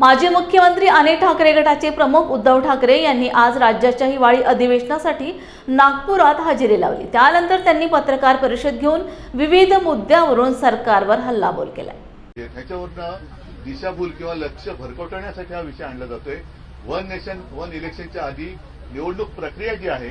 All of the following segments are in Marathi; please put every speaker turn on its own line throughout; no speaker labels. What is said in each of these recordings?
माजी मुख्यमंत्री अनिल ठाकरे गटाचे प्रमुख उद्धव ठाकरे यांनी आज राज्याच्या हिवाळी अधिवेशनासाठी नागपुरात हजेरी लावली. त्यानंतर त्यांनी पत्रकार परिषद घेऊन विविध मुद्द्यावरून सरकारवर हल्लाबोल केला
ह्याच्यावरनं दिशाभूल किंवा लक्ष भरकटवण्यासाठी हा विषय आणला जातोय. वन नेशन वन इलेक्शनच्या आधी निवडणूक प्रक्रिया जी आहे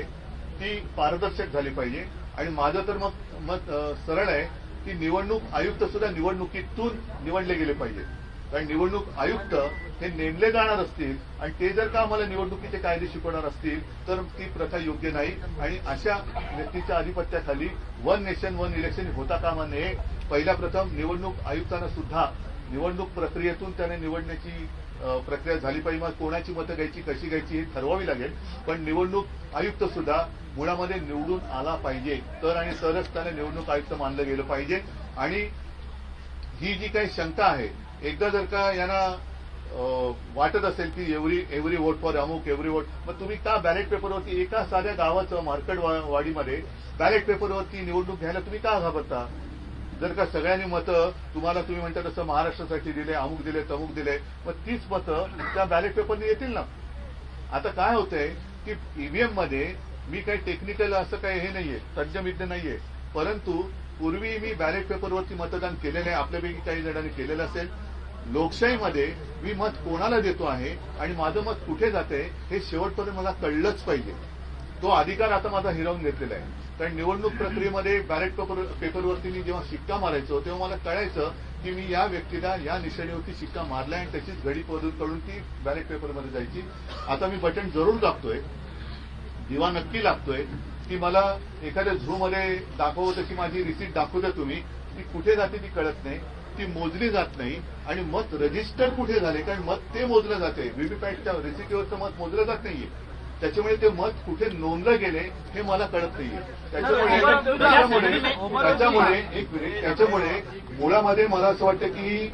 ती पारदर्शक झाली पाहिजे. आणि माझं तर मग मत सरळ आहे की निवडणूक आयुक्त सुद्धा निवडणुकीतून निवडले गेले पाहिजे. कारण निवडणूक आयुक्त हे नेमले जाणार असतील आणि ते जर का आम्हाला निवडणुकीचे कायदे शिकवणार असतील तर ती प्रथा योग्य नाही. आणि अशा व्यक्तीच्या आधिपत्याखाली वन नेशन वन इलेक्शन होता कामा नये. पहिल्या प्रथम निवडणूक आयुक्तांना सुद्धा निवडणूक प्रक्रियेतून त्याने निवडण्याची प्रक्रिया झाली पाहिजे. मग कोणाची मतं घ्यायची कशी घ्यायची ही ठरवावी लागेल. पण निवडणूक आयुक्त सुद्धा मुळामध्ये निवडून आला पाहिजे. तर आणि तरच त्याने निवडणूक आयुक्त मानलं गेलं पाहिजे. आणि ही जी काही शंका आहे एकदा जर का यांना वाटत असेल की एव्हरी एव्हरी वोट फॉर अमुक एव्हरी वोट मग तुम्ही का बॅलेट पेपरवरती एका साध्या गावाचं मार्केटवाडीमध्ये बॅलेट पेपरवरती निवडणूक घ्यायला तुम्ही का घाबरता? जर का सगळ्यांनी मतं तुम्हाला तुम्ही म्हणता तसं महाराष्ट्रासाठी दिले अमुक दिले तमुक दिले मग तीच मतं त्या बॅलेट पेपरने येतील ना? आता काय होतंय की ईव्हीएममध्ये मी काही टेक्निकल असं काही हे नाहीये तज्ज्ञविद्य नाहीये परंतु पूर्वी मी बॅलेट पेपरवरती मतदान केलेलं आहे आपल्यापैकी काही जणांनी केलेलं असेल लोकशाहीमध्ये मी मत कोणाला देतो आहे आणि माझं मत कुठे जाते हे शेवटपर्यंत मला कळलंच पाहिजे. तो अधिकार आता माझा हिरावून घेतलेला आहे. कारण निवडणूक प्रक्रियेमध्ये बॅलेट पेपर पेपरवरती मी जेव्हा शिक्का मारायचो तेव्हा मला कळायचं की मी या व्यक्तीला या निशाणीवरती शिक्का मारलाय आणि त्याचीच घडी पदून करून ती बॅलेट पेपरमध्ये जायची. आता मी बटन जरूर दाबतोय. दिवा नक्की लागतोय. की मला एखाद्या झू मध्ये तशी माझी रिसीट दाखवू द्या तुम्ही. ती कुठे जाते ती कळत नाही. ती मोजली जात नाही आणि मत रजिस्टर कुठे झाले? कारण मत ते मोजलं जाते. व्हीव्हीपॅटच्या रेसिटीवरचं मत मोजलं जात नाहीये. त्याच्यामुळे ते मत कुठे नोंदलं गेले हे मला कळत नाहीये. त्याच्यामुळे त्याच्यामुळे त्याच्यामुळे एक मिनिट. त्याच्यामुळे मुळामध्ये मला असं वाटतं की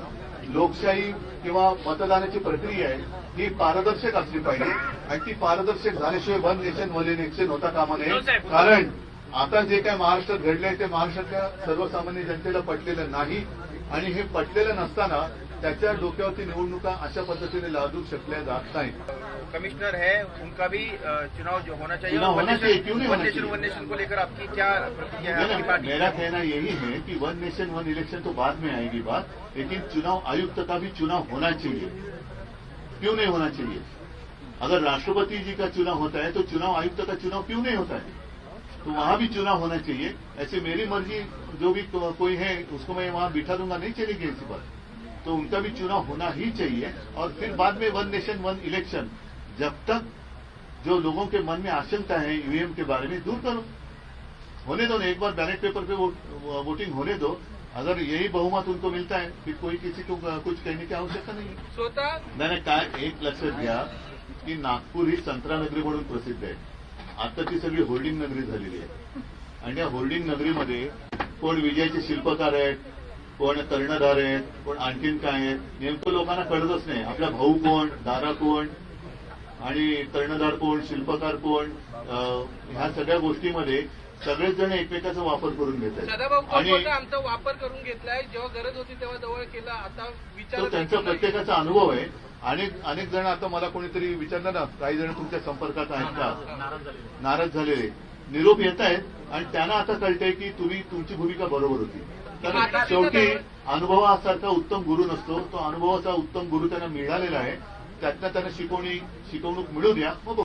लोकशाही किंवा मतदानाची प्रक्रिया आहे ही पारदर्शक असली पाहिजे. आणि ती पारदर्शक झाल्याशिवाय वन नेशन वन इलेक्शन होता कामा नये. कारण आता जे काय महाराष्ट्रात घडलंय ते महाराष्ट्रातल्या सर्वसामान्य जनतेला पटलेलं नाही. आणि हे पटलेलं नसताना त्याच्या डोक्यावरती निवडणुका अशा पद्धतीने लादू शकल्या जात नाहीत.
कमिश्नर है उनका भी चुनाव जो होना चाहिए
चुनाव होना चाहिए, क्यों नहीं
वन नेशन वन नेशन को लेकर आपकी क्या प्रतिक्रिया है आपकी पार्टी
मेरा कहना यही है कि वन नेशन वन इलेक्शन तो बाद में आएगी बात लेकिन चुनाव आयुक्त का भी चुनाव होना चाहिए। क्यों नहीं होना चाहिए? अगर राष्ट्रपति जी का चुनाव होता है तो चुनाव आयुक्त का चुनाव क्यों नहीं होता है? तो वहाँ भी चुनाव होना चाहिए। ऐसे मेरी मर्ज़ी जो भी को, कोई है उसको मैं वहाँ बिठा दूँगा नहीं चलेगी ऐसी बात। तो उनका भी चुनाव होना ही चाहिए। और फिर बाद में वन नेशन वन इलेक्शन जब तक जो लोगों के मन में आशंका है ईवीएम के बारे में दूर करो। होने दो ना एक बार बैलेट पेपर पे वोट, वोटिंग होने दो। अगर यही बहुमत उनको मिलता है फिर कोई किसी को कुछ कहने की आवश्यकता नहीं है। मैंने काय एक लक्षात घ्या की नागपूर ही संत्रा नगरी म्हणून प्रसिद्ध आहे। आता ती सगळी होर्डिंग नगरी झालेली आहे. आणि या होर्डिंग नगरीमध्ये कोण विजयाचे शिल्पकार आहेत कोण कर्णधार आहेत कोण आणखीन काय आहेत नेमकं लोकांना कळतच नाही. आपला भाऊ कोण दारा कोण आणि कर्णधार कोण शिल्पकार कोण ह्या सगळ्या गोष्टीमध्ये सगळेच जण एकमेकाचा वापर करून घेत आहेत. आणि
आमचा वापर करून घेतलाय. जेव्हा गरज होती तेव्हा जवळ केला. आता विचार
त्यांचा प्रत्येकाचा अनुभव आहे. अनेक अनेक जण आता मला कोणीतरी विचारलं ना काही जण तुमच्या संपर्कात आहेत का? नाराज झालेले. निरोप येत आहेत आणि त्यांना आता कळतंय की तुम्ही तुमची भूमिका बरोबर होती. तर शेवटी अनुभवासारखा उत्तम गुरु नसतो. तो अनुभवाचा उत्तम गुरु त्यांना मिळालेला आहे. त्यातनं त्यांना शिकवणी शिकवणूक मिळू द्या. मग.